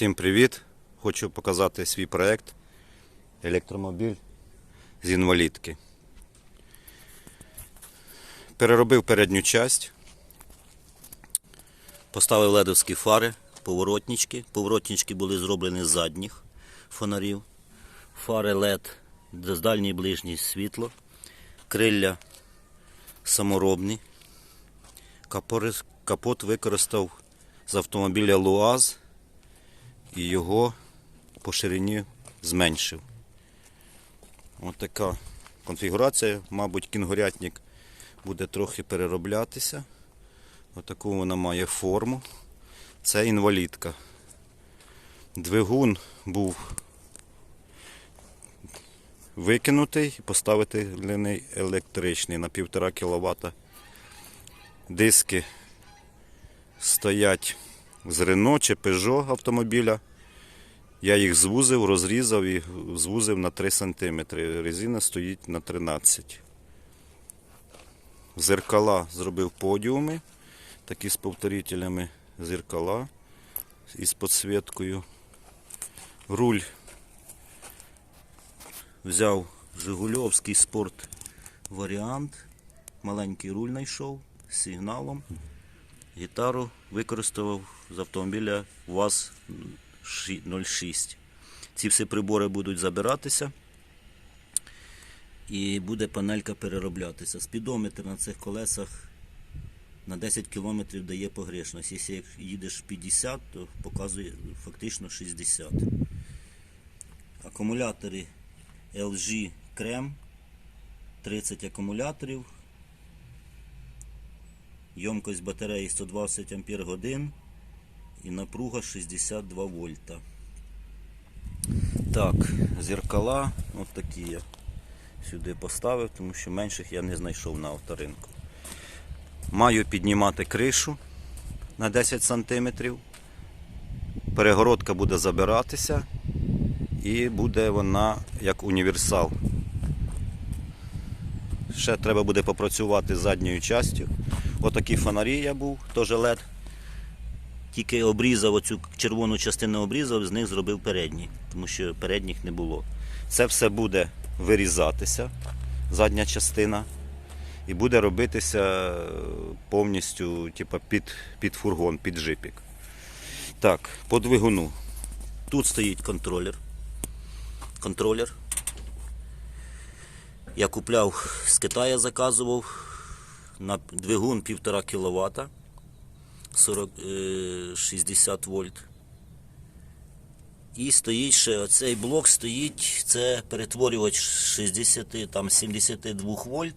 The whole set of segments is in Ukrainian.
Всім привіт! Хочу показати свій проект електромобіль з інвалідки. Переробив передню часть, поставив ледовські фари, поворотнички. Поворотнички були зроблені з задніх фонарів. Фари LED з дальній ближній світло, крилля саморобні. Капот використав з автомобіля Луаз і його по ширині зменшив. Ось така конфігурація. Мабуть, кінгурятник буде трохи перероблятися. Отаку вона має форму. Це інвалідка. Двигун був викинутий і поставити для електричний на 1,5 кВт. Диски стоять з Рено чи Peugeot автомобіля. Я їх звузив, розрізав і звузив на 3 см. Резина стоїть на 13 Зеркала зробив подіуми, такі з повторителями зеркала із підсвіткою. Руль взяв Жигульовський спорт варіант. Маленький руль знайшов з сигналом. Гітару використовував з автомобіля УАЗ 06. Ці всі прибори будуть забиратися і буде панелька перероблятися. Спідометр на цих колесах на 10 км дає погрешність. Якщо їдеш 50, то показує фактично 60. Акумулятори LG Крем 30 акумуляторів. Ємкость батареї 120 Ампер годин і напруга 62 вольта. Так, зеркала от такі я сюди поставив, тому що менших я не знайшов на авторинку. Маю піднімати кришу на 10 см. Перегородка буде забиратися і буде вона як універсал. Ще треба буде попрацювати задньою частю. Отакі фонарі я був, теж LED. Тільки обрізав оцю червону частину обрізав, з них зробив передні, тому що передніх не було. Це все буде вирізатися, задня частина, і буде робитися е, повністю типу, під, під фургон, під джипік. Так, по двигуну. Тут стоїть контролер. Контролер. Я купляв з Китаю, заказував на двигун 1,5 кВт 40, е, 60 вольт. І стоїть ще оцей блок стоїть, це перетворювач 60, там 72 вольт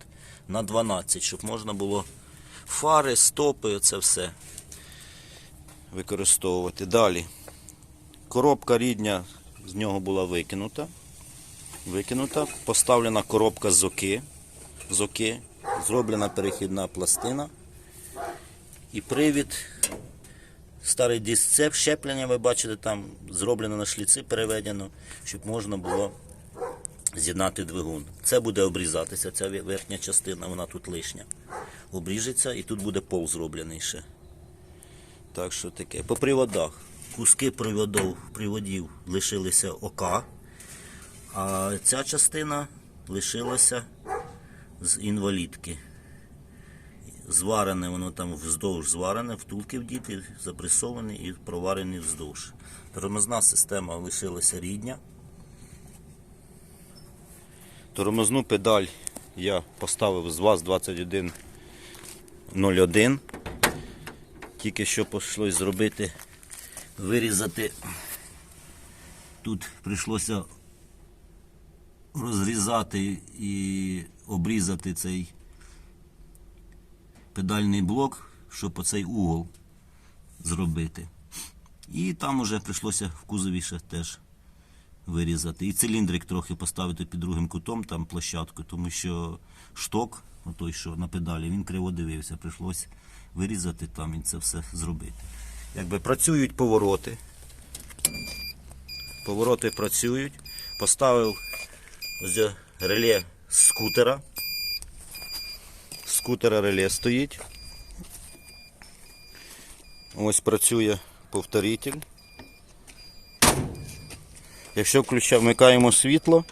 на 12, щоб можна було фари, стопи, це все використовувати. Далі. Коробка рідня з нього була викинута. Викинута, поставлена коробка з оки, з оки, зроблена перехідна пластина. І привід, старий дисцеп, щеплення, ви бачите, там зроблено на шліци, переведено, щоб можна було з'єднати двигун. Це буде обрізатися, ця верхня частина, вона тут лишня. Обріжеться і тут буде пол зроблений ще. Так що таке. По приводах. Куски приводів, приводів лишилися ока. А ця частина лишилася з інвалідки. Зварене, воно там вздовж зварене, втулки вдіти, запресовані і проварені вздовж. Тормозна система лишилася рідня. Тормозну педаль я поставив з ВАЗ 2101. Тільки що прийшлось зробити, вирізати. Тут прийшлося розрізати і обрізати цей педальний блок, щоб оцей угол зробити. І там уже прийшлося в кузові ще теж вирізати. І циліндрик трохи поставити під другим кутом, там площадку, тому що шток, той, що на педалі, він криво дивився. Прийшлось вирізати там і це все зробити. Якби працюють повороти. Повороти працюють. Поставив ось реле скутера. Скутера реле стоїть. Ось працює повторитель. Якщо включа- вмикаємо світло,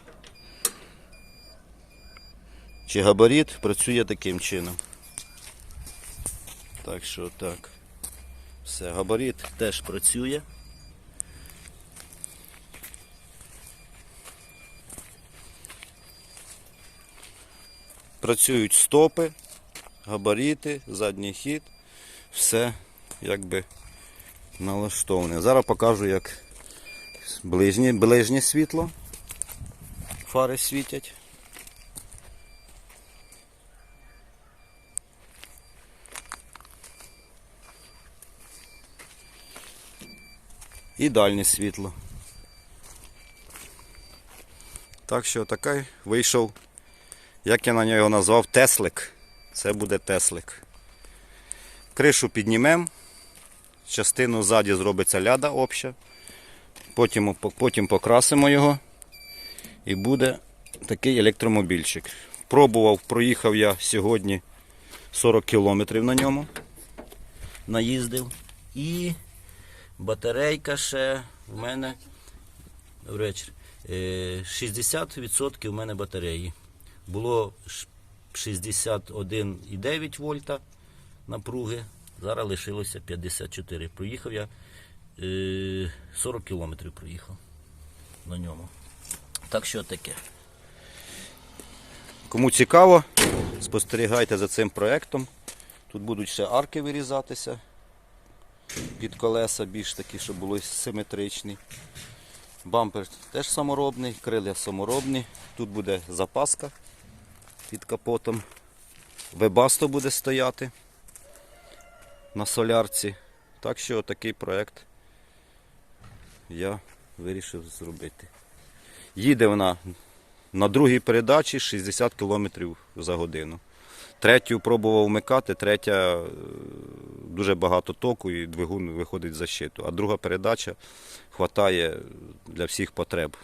чи габарит працює таким чином. Так що так. Все, габарит теж працює. Працюють стопи, габарити, задній хід, все якби налаштоване. Зараз покажу, як ближнє, ближнє світло. Фари світять. І дальнє світло. Так що такий вийшов, як я на нього назвав, Теслик. Це буде Теслик. Кришу піднімемо, частину ззаді зробиться ляда обща. Потім, потім покрасимо його і буде такий електромобільчик. Пробував, проїхав я сьогодні 40 кілометрів на ньому. Наїздив. І батарейка ще в мене е, 60% в мене батареї. Було 61,9 вольта напруги, зараз лишилося 54. Проїхав я е, 40 кілометрів проїхав на ньому. Так що таке. Кому цікаво, спостерігайте за цим проектом. Тут будуть ще арки вирізатися під колеса, більш такі, щоб були симетричні. Бампер теж саморобний, крилля саморобні. Тут буде запаска під капотом. Вебасто буде стояти на солярці. Так що такий проект я вирішив зробити. Їде вона на другій передачі 60 км за годину. Третю пробував вмикати, третя е, дуже багато току і двигун виходить за щиту. А друга передача хватає для всіх потреб.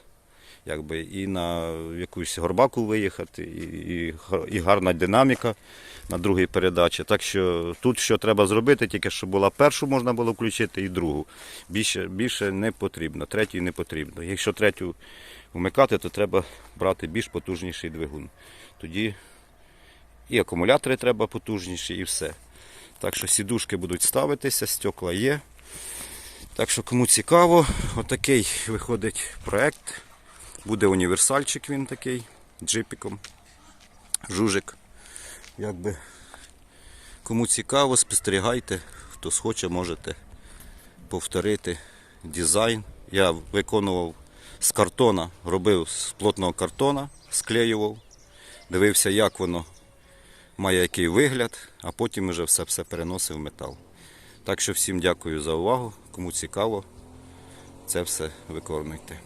Якби і на якусь горбаку виїхати, і, і, і гарна динаміка на другій передачі. Так що тут що треба зробити, тільки щоб була першу можна було включити і другу. Більше, більше не потрібно, третю не потрібно. Якщо третю вмикати, то треба брати більш потужніший двигун. Тоді і акумулятори треба потужніші, і все. Так що сідушки будуть ставитися, стекла є. Так що кому цікаво, отакий виходить проект. Буде універсальчик він такий, джипіком. Жужик. Якби. Кому цікаво, спостерігайте. Хто схоче, можете повторити дизайн. Я виконував з картона, робив з плотного картона, склеював, дивився, як воно має який вигляд, а потім вже все, все переносив метал. Так що всім дякую за увагу. Кому цікаво, це все виконуйте.